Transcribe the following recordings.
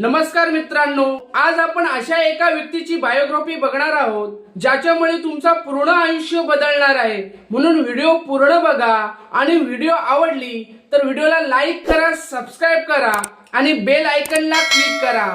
नमस्कार मित्रांनो आज आपण अशा एका व्यक्तीची बायोग्राफी बघणार आहोत ज्याच्यामुळे तुमचा पूर्ण आयुष्य बदलणार आहे. म्हणून व्हिडिओ पूर्ण बघा आणि व्हिडिओ आवडली तर व्हिडिओला लाईक करा सबस्क्राईब करा आणि बेल आयकनला क्लिक करा.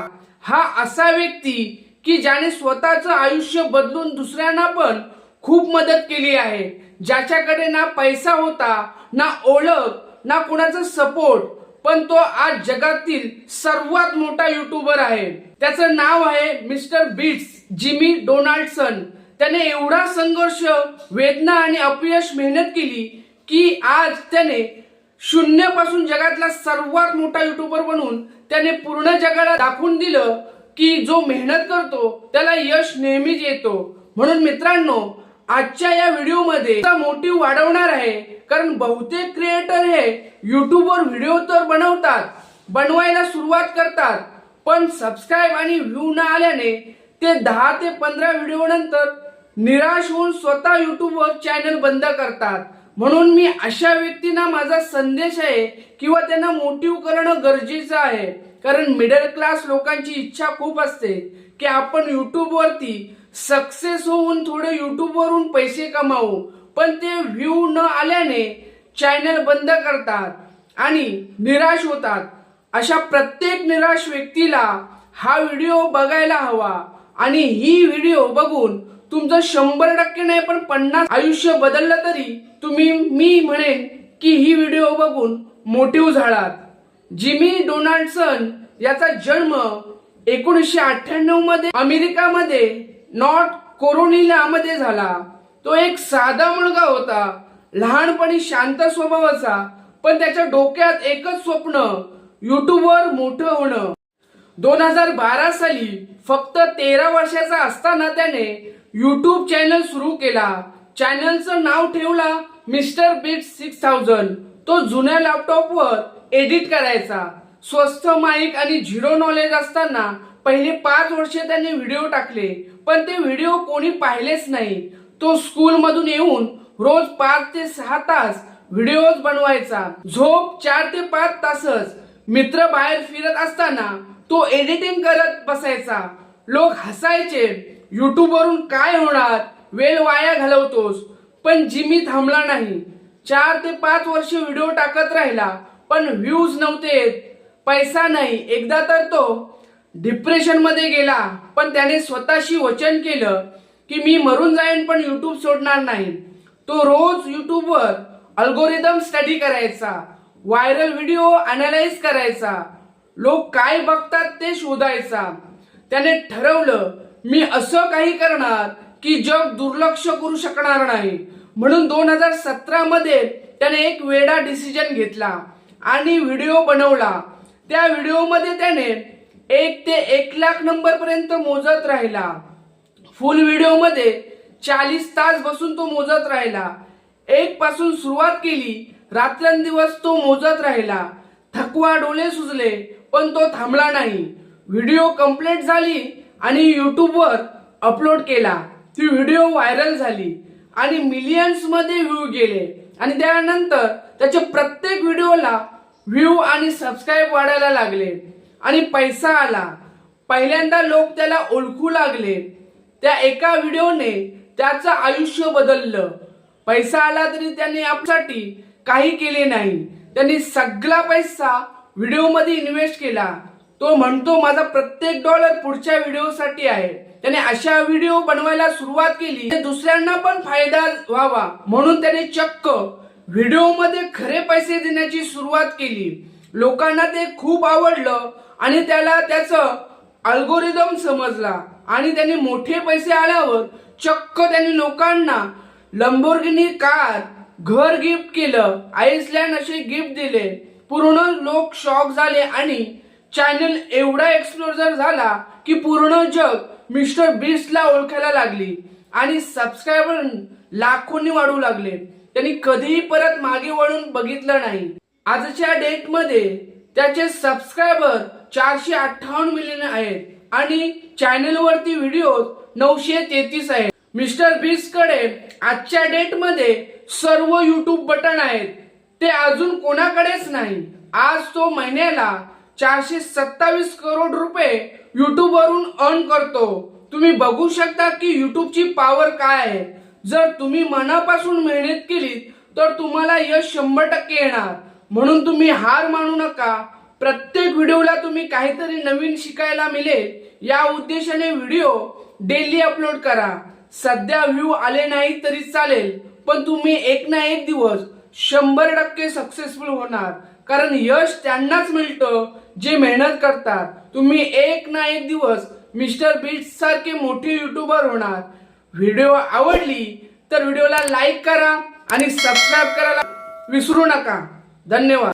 हा असा व्यक्ती की ज्याने स्वतःचं आयुष्य बदलून दुसऱ्यांना पण खूप मदत केली आहे. ज्याच्याकडे ना पैसा होता ना ओळख ना कुणाचा सपोर्ट पण तो आज जगातील सर्वात मोठा युट्यूबर आहे. त्याचं नाव आहे मिस्टर बीट्स जिमी डोनाल्डसन. त्याने एवढा संघर्ष वेदना आणि अपयश मेहनत केली की आज त्याने शून्यापासून जगातला सर्वात मोठा युट्यूबर बनून त्याने पूर्ण जगाला दाखवून दिलं की जो मेहनत करतो त्याला यश नेहमीच येतो. म्हणून मित्रांनो आजच्या या व्हिडिओमध्ये मोटिव्ह वाढवणार आहे. कारण बहुतेक क्रिएटर हे युट्यूबवर व्हिडिओ तर बनवतात बनवायला सुरुवात करतात पण सबस्क्राईब आणि व्ह्यू न आल्याने ते दहा ते पंधरा व्हिडिओ नंतर निराश होऊन स्वतः युट्यूबवर चॅनल बंद करतात. म्हणून मी अशा व्यक्तींना माझा संदेश आहे किंवा त्यांना मोटिव्ह करणं गरजेचं आहे. कारण मिडल क्लास लोकांची इच्छा खूप असते की आपण युट्यूबवरती सक्सेस होऊन थोडे युट्यूबवरून पैसे कमावू. पण ते व्ह्यू न आल्याने चॅनल बंद करतात आणि निराश होतात. अशा प्रत्येक निराश व्यक्तीला हा व्हिडिओ बघायला हवा आणि ही व्हिडिओ बघून तुमचं शंभर टक्के नाही पण पन्नास आयुष्य बदललं तरी तुम्ही मी म्हणेन की ही व्हिडिओ बघून मोटिव्ह झालात. जिमी डोनाल्डसन याचा जन्म एकोणीसशे अठ्ठ्याण्णवमध्ये अमेरिकामध्ये नॉट कोरोनी मध्ये झाला. तो एक साधा मुलगा होता. लहानपणी शांत स्वभावाचा पण त्याच्या डोक्यात एकच स्वप्न युट्यूबवर मोठं होणं. दोन हजार बारा साली फक्त तेरा वर्षाचा असताना त्याने युट्यूब चॅनल सुरू केला. चॅनलचं नाव ठेवला मिस्टर बीट सिक्स थाउजंड. तो जुन्या लॅपटॉपवर एडिट करायचा. स्वस्त माईक आणि झिरो नॉलेज असताना पहिले पाच वर्षे त्यांनी व्हिडिओ टाकले पण ते व्हिडिओ कोणी पाहिलेच नाही. तो स्कूल मधून येऊन रोज पाच ते सहा तास व्हिडिओज बनवायचा. झोप चार ते पाच तासच. मित्र बाहेर फिरत असताना तो एडिटिंग करत बसायचा. लोक हसायचे युट्यूब वरून काय होणार? वेळ वाया घालवतोस. पण जिमी थांबला नाही. चार ते पाच वर्ष व्हिडिओ टाकत राहिला पण व्ह्यूज नव्हते पैसा नाही. एकदा तर तो डिप्रेशनमध्ये गेला पण त्याने स्वतःशी वचन केलं की मी मरून जाईन पण युट्यूब सोडणार नाही. तो रोज युट्यूबवर अल्गोरिदम स्टडी करायचा व्हायरल व्हिडिओ अनालाइज करायचा. लोक काय बघतात ते शोधायचा. त्याने ठरवलं मी असं काही करणार की जग दुर्लक्ष करू शकणार नाही. म्हणून दोन हजार सतरा मध्ये त्याने एक वेडा डिसिजन घेतला आणि व्हिडिओ बनवला. त्या व्हिडिओमध्ये त्याने एक ते एक लाख नंबर पर्यंत मोजत राहिला. फुल व्हिडिओमध्ये चाळीस तास बसून तो मोजत राहिला. एक पासून सुरुवात केली रात्रंदिवस तो मोजत राहिला. थकवा डोळे सुजले पण तो थांबला नाही. व्हिडिओ कंप्लीट झाली आणि युट्यूबवर अपलोड केला. ती व्हिडिओ व्हायरल झाली आणि मिलियन्समध्ये व्ह्यू गेले. आणि त्यानंतर त्याच्या प्रत्येक व्हिडिओला व्ह्यू आणि सबस्क्राईब वाढायला लागले. आणि पैसा आला. पहिल्यांदा लोक त्याला ओळखू लागले. त्या एका व्हिडिओने त्याचं आयुष्य बदललं. पैसा आला तरी त्याने आपल्यासाठी काही केले नाही. त्यांनी सगळा पैसा व्हिडिओमध्ये इन्व्हेस्ट केला. तो म्हणतो माझा प्रत्येक डॉलर पुढच्या व्हिडिओसाठी आहे. त्याने अशा व्हिडिओ बनवायला सुरुवात केली. दुसऱ्यांना पण फायदा व्हावा म्हणून त्याने चक्क व्हिडिओमध्ये खरे पैसे देण्याची सुरुवात केली. लोकांना ते खूप आवडलं आणि त्याला त्याचं अल्गोरिदम समजला आणि त्यांनी मोठे पैसे आल्यावर चक्क त्यांनी लोकांना लंबोर्गिनी कार घर गिफ्ट केलं आईसलँड असे गिफ्ट दिले. पूर्ण लोक शॉक झाले आणि चॅनल एवढा एक्सप्लोजर झाला की पूर्ण जग मिस्टर बीस्टला ओळखायला लागली आणि सबस्क्रायबर लाखोंनी वाढू लागले. त्यांनी कधीही परत मागे वळून बघितलं नाही. आजच्या डेटमध्ये त्याचे सबस्क्रायबर चारशे अठ्ठावन्न मिलियन आहेत आणि चॅनल वरती व्हिडिओ नऊशे तेहतीस आहेत. मिस्टर बीसकडे आजच्या डेटमध्ये सर्व युट्यूब बटन आहेत. ते अजून कोणाकडेच नाही. आज तो महिन्याला चारशे सत्तावीस करोड रुपये युट्यूब वरून अर्न करतो. तुम्ही बघू शकता की युट्यूबची पॉवर काय आहे. जर तुम्ही मनापासून मेहनत केली तर तुम्हाला यश शंभर टक्के येणार. म्हणून तुम्ही हार मानू नका. प्रत्येक व्हिडिओला तुम्ही काहीतरी नवीन शिकायला मिळेल या उद्देशाने व्हिडिओ डेली अपलोड करा. सध्या व्ह्यू आले नाही तरी चालेल पण तुम्ही एक ना एक दिवस शंभर टक्के सक्सेसफुल होणार. कारण यश त्यांनाच मिळतं जे मेहनत करतात. तुम्ही एक ना एक दिवस मिस्टर बीट सारखे मोठे युट्यूबर होणार. व्हिडिओ आवडली तर व्हिडिओला लाईक करा आणि सबस्क्राईब करायला विसरू नका. धन्यवाद.